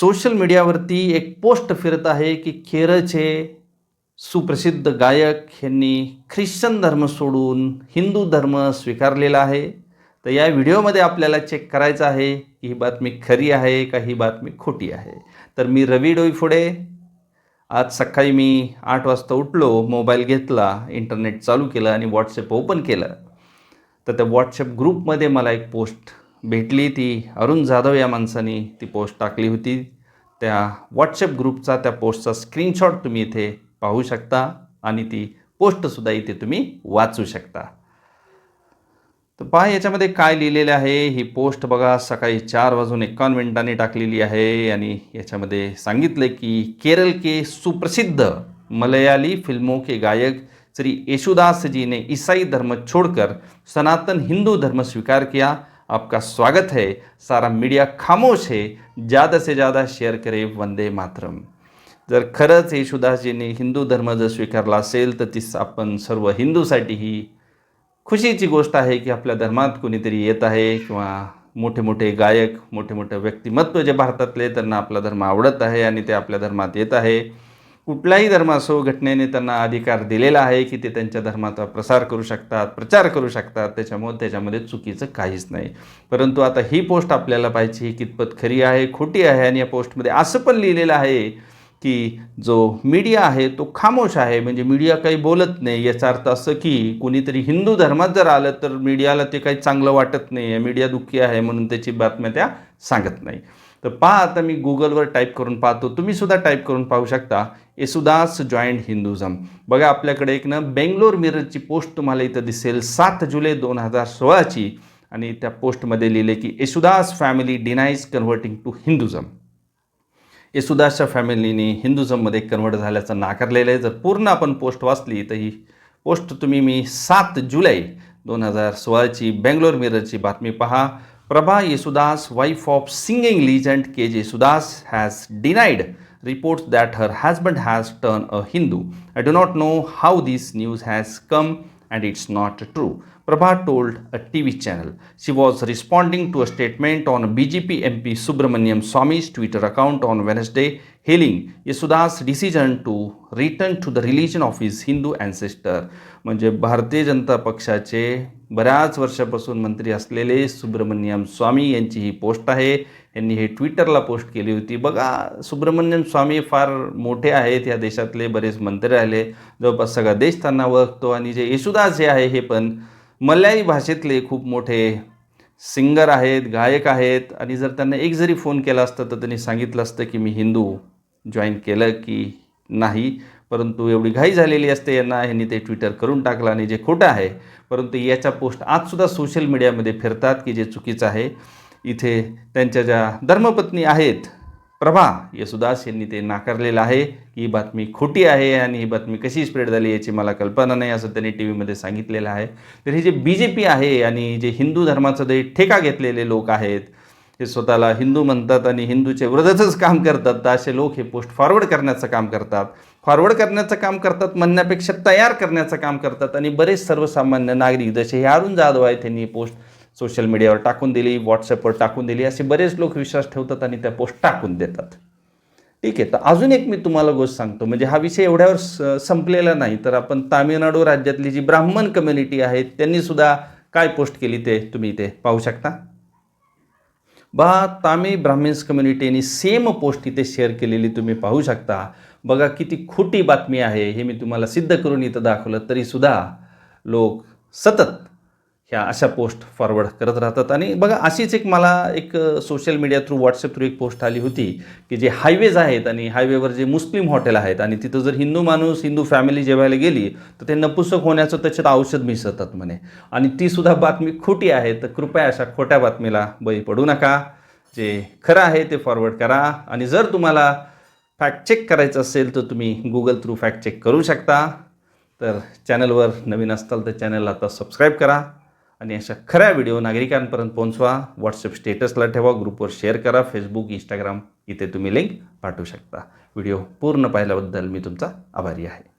Social मीडियावरती एक post फिरत आहे की केरळचे सुप्रसिद्ध गायक यांनी ख्रिश्चन धर्म सोडून हिंदू धर्म स्वीकारलेला आहे. तर या व्हिडिओमध्ये आपल्याला चेक करायचं आहे की ही बातमी खरी आहे का ही बातमी खोटी आहे. तर मी रवी डोईफोडे. आज सकाळी मी आठ वाजता उठलो मोबाईल घेतला इंटरनेट चालू केलं आणि व्हॉट्सअप ओपन केलं. तर त्या व्हॉट्सअप ग्रुपमध्ये मला एक पोस्ट भेटली ती अरुण जाधव या माणसाने ती पोस्ट टाकली होती. त्या व्हॉट्सअप ग्रुपचा त्या पोस्टचा स्क्रीनशॉट तुम्ही इथे पाहू शकता आणि ती पोस्टसुद्धा इथे तुम्ही वाचू शकता. तर पहा याच्यामध्ये काय लिहिलेलं आहे? ही पोस्ट बघा सकाळी चार वाजून एकावन्न मिनिटांनी टाकलेली आहे आणि याच्यामध्ये सांगितलं की केरल के सुप्रसिद्ध मलयाली फिल्मों के गायक श्री येशुदासजीने जी ने ईसाई धर्म छोड़कर सनातन हिंदू धर्म स्वीकार किया आपका स्वागत है। सारा मीडिया खामोश है। ज़्यादा से ज़्यादा शेअर करे वंदे मातरम। जर खरंच येशुदासजींनी हिंदू धर्म जर स्वीकारला असेल तर तीच आपण सर्व हिंदूसाठी ही खुशीची गोष्ट आहे की आपल्या धर्मात कोणीतरी येत आहे किंवा मोठे मोठे गायक मोठे मोठे व्यक्तिमत्व जे भारतातले त्यांना आपला धर्म आवडत आहे आणि ते आपल्या धर्मात येत आहे. कुठलाही धर्म असो घटनेने त्यांना अधिकार दिलेला आहे की ते त्यांच्या धर्माचा प्रसार करू शकतात प्रचार करू शकतात त्याच्यामुळे त्याच्यामध्ये चुकीचं काहीच नाही. परंतु आता ही पोस्ट आपल्याला पाहिजे ही कितपत खरी आहे खोटी आहे आणि या पोस्टमध्ये असं पण लिहिलेलं आहे की जो मीडिया आहे तो खामोश आहे. म्हणजे मीडिया काही बोलत नाही. याचा अर्थ असं की कुणीतरी हिंदू धर्मात जर आलं तर मीडियाला ते काही चांगलं वाटत नाही. मीडिया दुःखी आहे म्हणून त्याची बातम्या त्या सांगत नाही. तर पहा आता मी गुगलवर टाईप करून पाहतो. तुम्ही सुद्धा टाईप करून पाहू शकता. येसुदास जॉईंट हिंदुझम बघा आपल्याकडे एक ना बेंगलोर मिररची पोस्ट तुम्हाला इथं दिसेल. सात जुलै दोन हजार सोळाची. आणि त्या पोस्टमध्ये लिहिले की Yesudas family denies converting to Hinduism येसुदासच्या फॅमिलीने हिंदुझममध्ये कन्वर्ट झाल्याचं नाकारलेलं आहे. जर पूर्ण आपण पोस्ट वाचली तर ही पोस्ट तुम्ही मी सात जुलै दोन हजार सोळाची बेंगलोर मिररची बातमी पहा. Prabha Yesudas, wife of singing legend K. Yesudas, has denied reports that her husband has turned a Hindu. I do not know how this news has come and it's not true. Prabha told a TV channel. She was responding to a statement on BJP MP Subramaniam Swamy's Twitter account on Wednesday, hailing Yesuda's decision to return to the religion of his Hindu ancestor. म्हणजे भारतीय जनता पक्षाचे बऱ्याच वर्षापासून मंत्री असलेले सुब्रमण्यम स्वामी यांची ही post आहे यांनी हे ट्विटरला पोस्ट केली होती बघा सुब्रमण्यम स्वामी फार मोठे आहेत या देशातले बरेच मंत्री राहिले जवळपास सगळा देश त्यांना ओळखतो आणि जे येशुदास जे आहे हे पण मल्याळी भाषेतले खूप मोठे सिंगर आहेत गायक आहेत. आणि जर त्यांना एक जरी फोन केला असता तर त्यांनी सांगितलं असतं की मी हिंदू जॉईन केलं की नाही. परंतु एवढी घाई झालेली असते यांना. ह्यांनी ते ट्विटर करून टाकलं आणि जे खोटं आहे परंतु याच्या पोस्ट आजसुद्धा सोशल मीडियामध्ये फिरतात की जे चुकीचं आहे. इथे त्यांच्या ज्या धर्मपत्नी आहेत प्रभा येसुदास यांनी ते नाकारलेलं आहे की ही बातमी खोटी आहे आणि ही बातमी कशी स्प्रेड झाली याची मला कल्पना नाही असं त्यांनी टी व्हीमध्ये सांगितलेलं आहे. तर हे जे बी जे पी आहे आणि जे हिंदू धर्माचं जे ठेका घेतलेले लोक आहेत हे स्वतःला हिंदू म्हणतात आणि हिंदूच्या विरोधातच काम करतात तर असे लोक हे पोस्ट फॉरवर्ड करण्याचं काम करतात. फॉरवर्ड करण्याचं काम करतात म्हणण्यापेक्षा तयार करण्याचं काम करतात आणि बरेच सर्वसामान्य नागरिक जसे हे अरुण जाधव आहेत त्यांनी पोस्ट सोशल मीडियावर टाकून दिली व्हॉट्सअपवर टाकून दिली असे बरेच लोक विश्वास ठेवतात आणि त्या पोस्ट टाकून देतात. ठीक आहे तर अजून एक मी तुम्हाला गोष्ट सांगतो म्हणजे हा विषय एवढ्यावर स- संपलेला नाही तर आपण तामिळनाडू राज्यातली जी ब्राह्मण कम्युनिटी आहे त्यांनी सुद्धा काय पोस्ट केली ते तुम्ही इथे पाहू शकता? बा तामिळ ब्राह्मिन्स कम्युनिटीने सेम पोस्ट इथे शेअर केलेली तुम्ही पाहू शकता. बघा किती खोटी बातमी आहे हे मी तुम्हाला सिद्ध करून इथं दाखवलं तरीसुद्धा लोक सतत ह्या अशा पोस्ट फॉरवर्ड करत राहतात. आणि बघा अशीच एक मला एक social media through WhatsApp through एक पोस्ट आली होती की जे हायवेज आहेत आणि हायवेवर जे मुस्लिम हॉटेल आहेत आणि तिथं जर हिंदू माणूस हिंदू फॅमिली जेवायला गेली तर ते नपुसक होण्याचं त्याच्यात औषध मिसळतात म्हणे. आणि ती सुद्धा बातमी खोटी आहे तर कृपया अशा खोट्या बातमीला बळी पडू नका. जे खरं आहे ते फॉरवर्ड करा. आणि जर तुम्हाला फॅक्ट चेक करायचं असेल तर तुम्ही गुगल थ्रू फॅक्ट चेक करू शकता. तर चॅनलवर नवीन असताल तर चॅनलला आता सबस्क्राईब करा. आणि अशा खऱ्या व्हिडिओ नागरिकांपर्यंत पोहोचवा. व्हॉट्सअप स्टेटसला ठेवा ग्रुपवर शेअर करा फेसबुक इंस्टाग्राम इथे तुम्ही लिंक पाठवू शकता. व्हिडिओ पूर्ण पाहिल्याबद्दल मी तुमचा आभारी आहे.